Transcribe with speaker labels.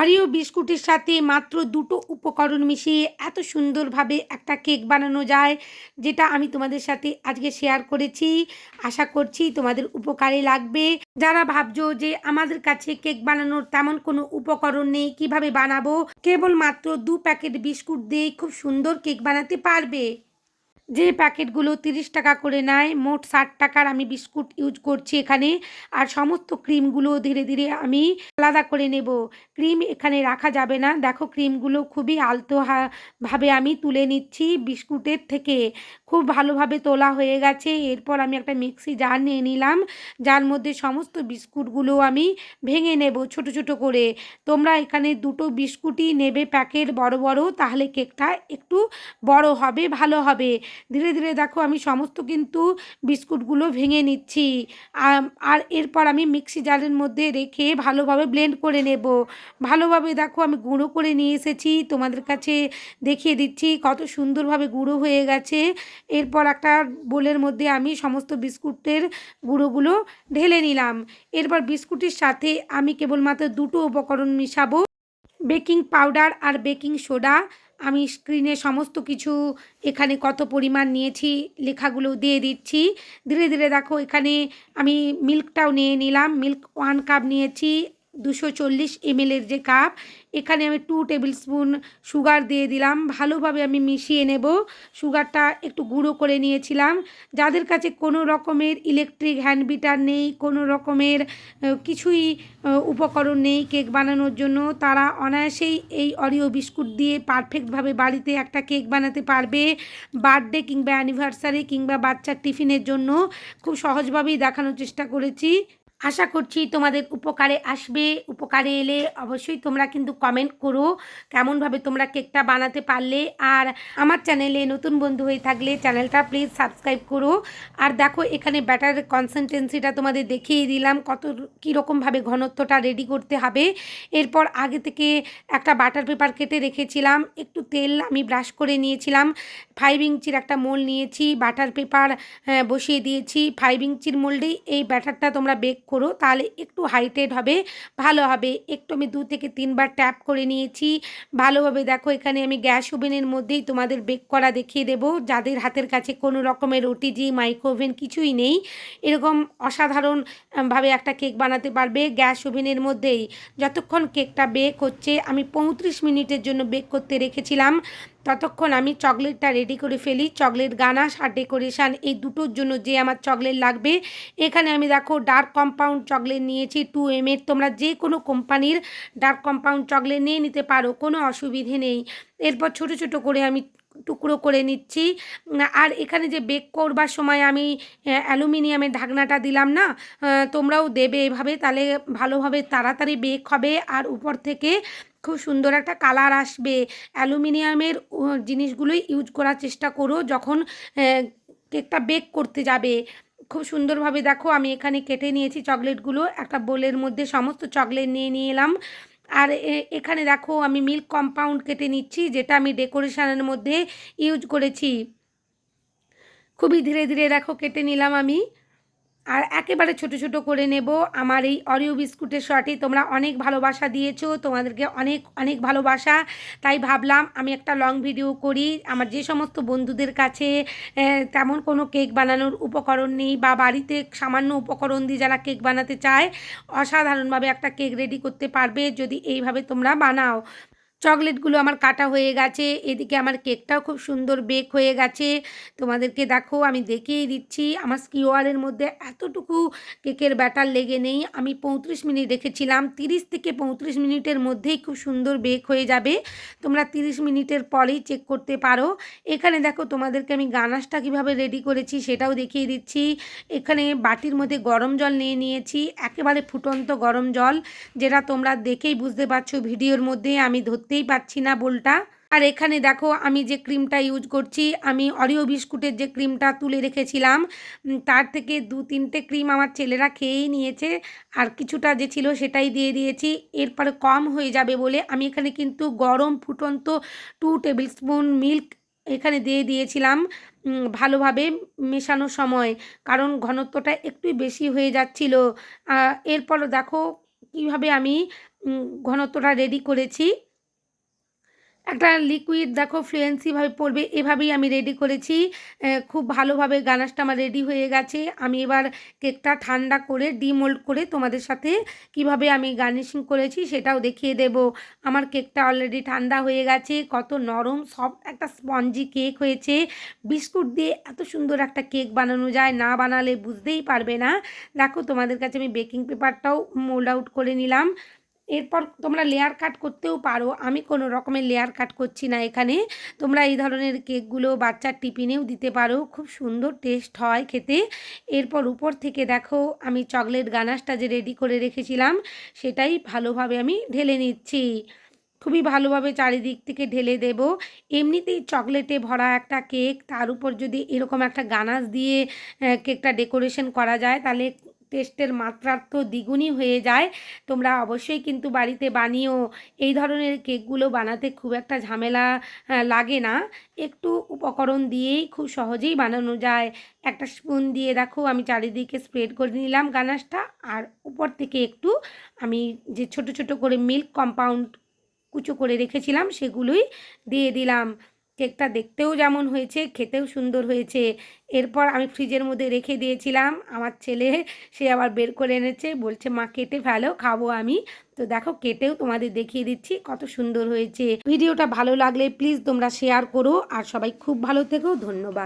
Speaker 1: Oreo বিস্কুটের সাথে মাত্র দুটো উপকরণ মিশিয়ে এত সুন্দরভাবে একটা কেক বানানো যায়, যেটা আমি তোমাদের সাথে আজকে শেয়ার করেছি। আশা করছি তোমাদের উপকারে লাগবে। যারা ভাবছ যে আমাদের কাছে কেক বানানোর তেমন কোনো উপকরণ নেই, কীভাবে বানাবো? কেবল মাত্র দু প্যাকেট বিস্কুট দিয়ে খুব সুন্দর কেক বানাতে পারবে। যে প্যাকেটগুলো তিরিশ টাকা করে নেয়, মোট ষাট টাকার আমি বিস্কুট ইউজ করছি এখানে। আর সমস্ত ক্রিমগুলো ধীরে ধীরে আমি আলাদা করে নেব। ক্রিম এখানে রাখা যাবে না। দেখো, ক্রিমগুলো খুবই আলতো ভাবে আমি তুলে নিচ্ছি বিস্কুটের থেকে। খুব ভালোভাবে তোলা হয়ে গেছে। এরপর আমি একটা মিক্সি জার নিয়ে নিলাম। যার মধ্যে সমস্ত বিস্কুটগুলো আমি ভেঙে নেব ছোট ছোট করে। তোমরা এখানে দুটো বিস্কুটই নেবে প্যাকেট বড় বড়, তাহলে কেকটা একটু বড় হবে, ভালো হবে। ধীরে ধীরে দেখো আমি সমস্ত কিন্তু বিস্কুটগুলো ভেঙে নিচ্ছি। আর এরপর আমি মিক্সি জারের মধ্যে রেখে ভালোভাবে ব্লেন্ড করে নেব। ভালোভাবে দেখো আমি গুঁড়ো করে নিয়ে এসেছি, তোমাদের কাছে দেখিয়ে দিচ্ছি কত সুন্দরভাবে গুঁড়ো হয়ে গেছে। এরপর একটা বোলের মধ্যে আমি সমস্ত বিস্কুটের গুঁড়োগুলো ঢেলে নিলাম। এরপর বিস্কুটের সাথে আমি কেবলমাত্র দুটো উপকরণ মিশাবো। বেকিং পাউডার আর বেকিং সোডা। আমি স্ক্রিনে সমস্ত কিছু এখানে কত পরিমাণ নিয়েছি, লেখাগুলো দিয়ে দিচ্ছি। ধীরে ধীরে দেখো এখানে আমি মিল্কটাও নিয়ে নিলাম। মিল্ক ওয়ান কাপ নিয়েছি। দুশো চল্লিশ এমএলের যে কাপ এখানে আমি টু টেবিল স্পুন সুগার দিয়ে দিলাম। ভালোভাবে আমি মিশিয়ে নেব। সুগারটা একটু গুঁড়ো করে নিয়েছিলাম। যাদের কাছে কোনো রকমের ইলেকট্রিক হ্যান্ড বিটার নেই, কোনো রকমের কিছুই উপকরণ নেই কেক বানানোর জন্য, তারা অনায়াসেই এই অরিও বিস্কুট দিয়ে পারফেক্টভাবে বাড়িতে একটা কেক বানাতে পারবে। বার্থডে কিংবা অ্যানিভার্সারি কিংবা বাচ্চার টিফিনের জন্য। খুব সহজভাবেই দেখানোর চেষ্টা করেছি। আশা করছি তোমাদের উপকারে আসবে, উপকারে এলে অবশ্যই তোমরা কিন্তু কমেন্ট করো, কেমনভাবে তোমরা কেকটা বানাতে পারলে। আর আমার চ্যানেলে নতুন বন্ধু হয়ে থাকলে চ্যানেলটা প্লিজ সাবস্ক্রাইব করো। আর দেখো, এখানে ব্যাটার কনসিস্টেন্সিটা তোমাদের দেখিয়ে দিলাম, কত কীরকমভাবে ঘনত্বটা রেডি করতে হবে। এরপর আগে থেকে একটা বাটার পেপার কেটে রেখেছিলাম, একটু তেল আমি ব্রাশ করে নিয়েছিলাম। ফাইভ ইঞ্চির একটা মোল নিয়েছি বাটার পেপার বসিয়ে দিয়েছি। ফাইভ ইঞ্চির মোল্ডেই এই ব্যাটারটা তোমরা বেক করো, তাহলে একটু হাইটেড হবে, ভালো হবে। একটু আমি দু থেকে তিনবার ট্যাপ করে নিয়েছি। ভালোভাবে দেখো, এখানে আমি গ্যাস ওভেনের মধ্যেই তোমাদের বেক করা দেখিয়ে দেবো। যাদের হাতের কাছে কোনো রকমের ওটিজি মাইক্রোওভেন কিছুই নেই, এরকম অসাধারণ ভাবে একটা কেক বানাতে পারবে গ্যাস ওভেনের মধ্যেই। যতক্ষণ কেকটা বেক হচ্ছে, আমি পঁয়ত্রিশ মিনিটের জন্য বেক করতে রেখেছিলাম। ততক্ষণ আমি চকলেটটা রেডি করে ফেলি। চকলেট গানাশ আর ডেকোরেশান এই দুটোর জন্য যে আমার চকলেট লাগবে। এখানে আমি দেখো ডার্ক কম্পাউন্ড চকলেট নিয়েছি টু এম এর। তোমরা যে কোনো কোম্পানির ডার্ক কম্পাউন্ড চকলেট নিয়ে নিতে পারো, কোনো অসুবিধে নেই। এরপর ছোট ছোট করে আমি টুকরো করে নিচ্ছি। আর এখানে যে বেক করবার সময় আমি অ্যালুমিনিয়ামের ঢাকনাটা দিলাম না তোমরাও দেবে এভাবে, তাহলে ভালোভাবে তাড়াতাড়ি বেক হবে। আর উপর থেকে খুব সুন্দর একটা কালার আসবে। অ্যালুমিনিয়ামের জিনিসগুলোই ইউজ করার চেষ্টা করো যখন কেকটা বেক করতে যাবে। খুব সুন্দরভাবে দেখো আমি এখানে কেটে নিয়েছি চকলেটগুলো। একটা বোলের মধ্যে সমস্ত চকলেট নিয়ে নিয়ে এলাম। আর এখানে দেখো আমি মিল্ক কম্পাউন্ড কেটে নিচ্ছি যেটা আমি ডেকোরেশনের মধ্যে ইউজ করেছি। খুবই ধীরে ধীরে দেখো কেটে নিলাম আমি। আর একেবারে ছোট ছোট করে নেব। আমার এই অরিও বিস্কুটের শটে তোমরা অনেক ভালোবাসা দিয়েছ, তোমাদেরকে অনেক অনেক ভালোবাসা। তাই ভাবলাম আমি একটা লং ভিডিও করি। আমার যে সমস্ত বন্ধুদের কাছে তেমন কোনো কেক বানানোর উপকরণ নেই বা বাড়িতে সামান্য উপকরণ দিয়ে যারা কেক বানাতে চায়, অসাধারণভাবে একটা কেক রেডি করতে পারবে যদি এইভাবে তোমরা বানাও। চকলেটগুলো আমার কাটা হয়ে গেছে। এদিকে আমার কেকটাও খুব সুন্দর বেক হয়ে গেছে। তোমাদেরকে দেখো, আমি দেখিয়ে দিচ্ছি। আমার স্কিওয়ারের মধ্যে এতটুকু কেকের ব্যাটার লেগে নেই। আমি পঁয়ত্রিশ মিনিট রেখেছিলাম। তিরিশ থেকে পঁয়ত্রিশ মিনিটের মধ্যেই খুব সুন্দর বেক হয়ে যাবে। তোমরা তিরিশ মিনিটের পরেই চেক করতে পারো। এখানে দেখো, তোমাদেরকে আমি গানাশটা কীভাবে রেডি করেছি সেটাও দেখিয়ে দিচ্ছি। এখানে বাটির মধ্যে গরম জল নিয়ে নিয়েছি। একেবারে ফুটন্ত গরম জল, যেটা তোমরা দেখেই বুঝতে পারছ ভিডিওর মধ্যে। আমি ধরতেই পারছি না বোলটা। আর এখানে দেখো আমি যে ক্রিমটা ইউজ করছি, আমি অরিও বিস্কুটের যে ক্রিমটা তুলে রেখেছিলাম তার থেকে দু তিনটে ক্রিম আমার ছেলেরা খেয়েই নিয়েছে। আর কিছুটা যে ছিল সেটাই দিয়ে দিয়েছি। এরপরে কম হয়ে যাবে বলে আমি এখানে কিন্তু গরম ফুটন্ত টু টেবিল স্পুন মিল্ক এখানে দিয়ে দিয়েছিলাম ভালোভাবে মেশানোর সময়। কারণ ঘনত্বটা একটু বেশি হয়ে যাচ্ছিল। এরপর দেখো কীভাবে আমি ঘনত্বটা রেডি করেছি। একটা লিকুইড দেখো ফ্লুয়েন্সিভাবে পড়বে, এভাবেই আমি রেডি করেছি। খুব ভালোভাবে গানাশটা আমার রেডি হয়ে গেছে। আমি এবার কেকটা ঠান্ডা করে ডিমোল্ড করে তোমাদের সাথে কীভাবে আমি গার্নিশিং করেছি সেটাও দেখিয়ে দেব। আমার কেকটা অলরেডি ঠান্ডা হয়ে গেছে, কত নরম সব একটা স্পঞ্জি কেক হয়েছে। বিস্কুট দিয়ে এত সুন্দর একটা কেক বানানো যায়, না বানালে বুঝতেই পারবে না। দেখো তোমাদের কাছে আমি বেকিং পেপারটাও মোল্ড আউট করে নিলাম। এরপর তোমরা লেয়ার কাট করতেও পারো। আমি কোনো রকমের লেয়ার কাট করছি না এখানে। তোমরা এই ধরনের কেকগুলো বাচ্চার টিফিনেও দিতে পারো। খুব সুন্দর টেস্ট হয় খেতে। এরপর উপর থেকে দেখো, আমি চকলেট গানাশটা যে রেডি করে রেখেছিলাম, সেটাই ভালোভাবে আমি ঢেলে নিচ্ছি। খুবই ভালোভাবে চারিদিক থেকে ঢেলে দেব। এমনিতেই চকলেটে ভরা একটা কেক তার উপর যদি এরকম একটা গানাশ দিয়ে কেকটা ডেকোরেশন করা যায়, তাহলে টেস্টের মাত্রার তো দ্বিগুণই হয়ে যায়। তোমরা অবশ্যই কিন্তু বাড়িতে বানিও। এই ধরনের কেকগুলো বানাতে খুব একটা ঝামেলা লাগে না। একটু উপকরণ দিয়েই খুব সহজেই বানানো যায়। একটা স্পুন দিয়ে দেখো, আমি চারিদিকে স্প্রেড করে নিলাম গানাশটা। আর উপর থেকে একটু আমি যে ছোট ছোট করে মিল্ক কম্পাউন্ড কুচো করে রেখেছিলাম, সেগুলোই দিয়ে দিলাম। কেকটা দেখতেও যেমন হয়েছে, খেতেও সুন্দর হয়েছে। এরপর আমি ফ্রিজের মধ্যে রেখে দিয়েছিলাম। আমার ছেলে, সে আবার বের করে এনেছে। বলছে, মা, কেটে ফেলো, খাব আমি। তো দেখো, কেটেও তোমাদের দেখিয়ে দিচ্ছি, কত সুন্দর হয়েছে। ভিডিওটা ভালো লাগলে প্লিজ তোমরা শেয়ার করো। আর সবাই খুব ভালো থেকো, ধন্যবাদ।